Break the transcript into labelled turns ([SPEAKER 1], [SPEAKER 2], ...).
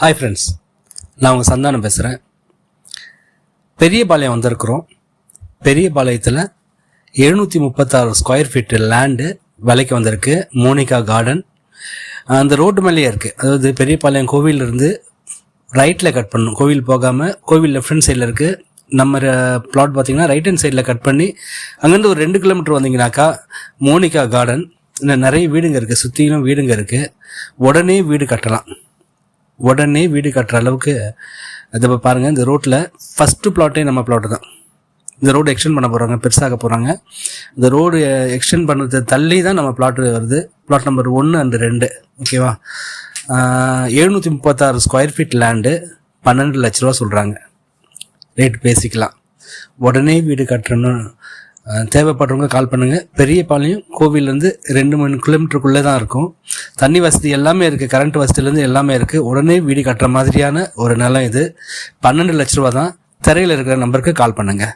[SPEAKER 1] Hi friends நான் உங்கள் சந்தானம் பேசுகிறேன் பெரியபாளையம் வந்திருக்கிறோம். பெரியபாளையத்தில் எழுநூற்றி முப்பத்தாறு ஸ்கொயர் ஃபீட்டு லேண்டு விலைக்கு வந்திருக்கு. மோனிகா கார்டன் அந்த ரோட்டு மேலேயே இருக்குது அதாவது பெரியபாளையம் கோவிலிருந்து ரைட்டில் கட் பண்ணணும். கோவில் போகாமல் கோவில் லெஃப்ட் ஹேண்ட் சைடில் இருக்குது நம்ம பிளாட் பார்த்தீங்கன்னா ரைட் ஹேண்ட் சைடில் கட் பண்ணி அங்கேருந்து ஒரு ரெண்டு கிலோமீட்டர் வந்தீங்கன்னாக்கா மோனிகா கார்டன் இன்னும் நிறைய வீடுங்க இருக்குது சுற்றிலும் வீடுங்க இருக்குது உடனே வீடு கட்டலாம். உடனே வீடு கட்டுற அளவுக்கு அது இப்போ பாருங்கள் இந்த ரோட்டில் ஃபஸ்ட்டு பிளாட்டே நம்ம பிளாட்டு தான். இந்த ரோடு எக்ஸ்டெண்ட் பண்ண போகிறாங்க பெருசாக போகிறாங்க இந்த ரோடு எக்ஸ்டெண்ட் பண்ணுறது தள்ளி தான் நம்ம பிளாட் வருது. பிளாட் நம்பர் ஒன்று அண்டு ரெண்டு ஓகேவா எழுநூற்றி முப்பத்தாறு ஸ்கொயர் ஃபீட் லேண்டு பன்னெண்டு லட்ச ரூபா சொல்கிறாங்க ரேட் பேசிக்கலாம் உடனே வீடு கட்டுறணும் தேவைப்படுறவங்க கால் பண்ணுங்கள் பெரியபாளையம் கோவிலேருந்து ரெண்டு மூணு கிலோமீட்டருக்குள்ளே தான் இருக்கும். தண்ணி வசதி எல்லாமே இருக்குது கரண்ட் வசதியிலேருந்து எல்லாமே இருக்குது உடனே வீடு கட்டுற மாதிரியான ஒரு நிலம் இது. பன்னெண்டு லட்ச ரூபா தான் திரையில் இருக்கிற நம்பருக்கு கால் பண்ணுங்கள்